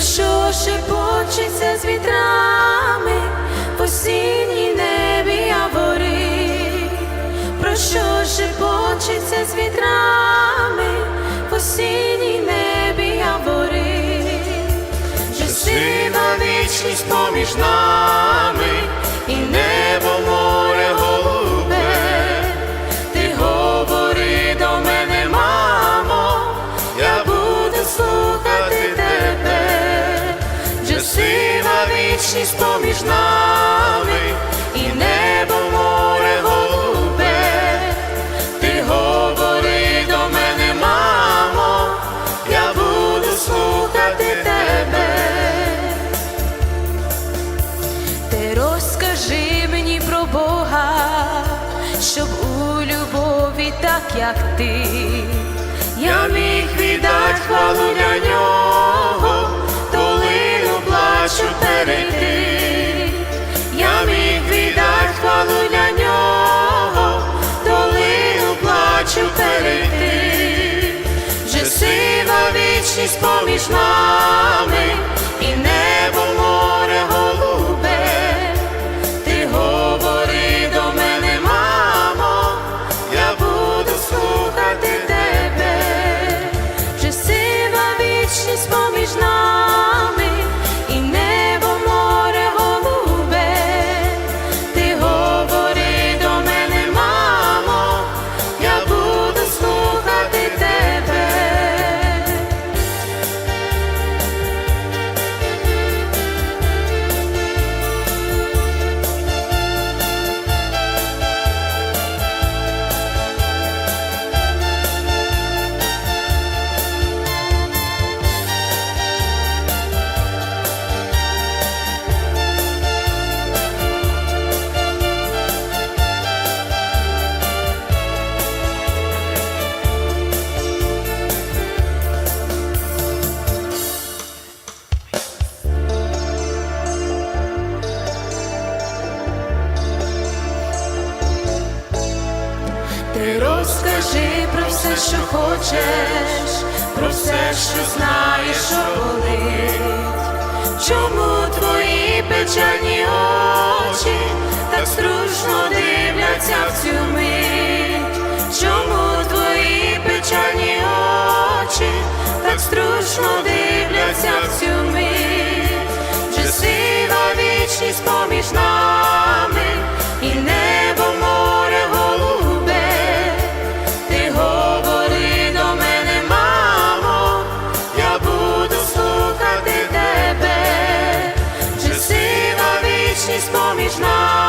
що шепочеться з вітрами по осінній небі говори, про що шепочеться з вітрами по осінній небі говори, що сива вічність поміж нами і небо сива вічність поміж нами і небо море голубе, ти говори до мене, мамо, я буду слухати тебе. Ти розкажи мені про Бога, щоб у любові, так як ти, я міг віддати хвалу для нього, перейти, я міг віддати хвалу для нього, долину плачу перейти, вже сива вічність поміж нами розкажи про все, що хочеш, про все, що знаєш, що болить. Чому твої печальні очі так струшно дивляться в цю мить? Чому твої печальні очі так струшно дивляться в цю мить? Вже сива вічність поміж нами вічність поміж нами.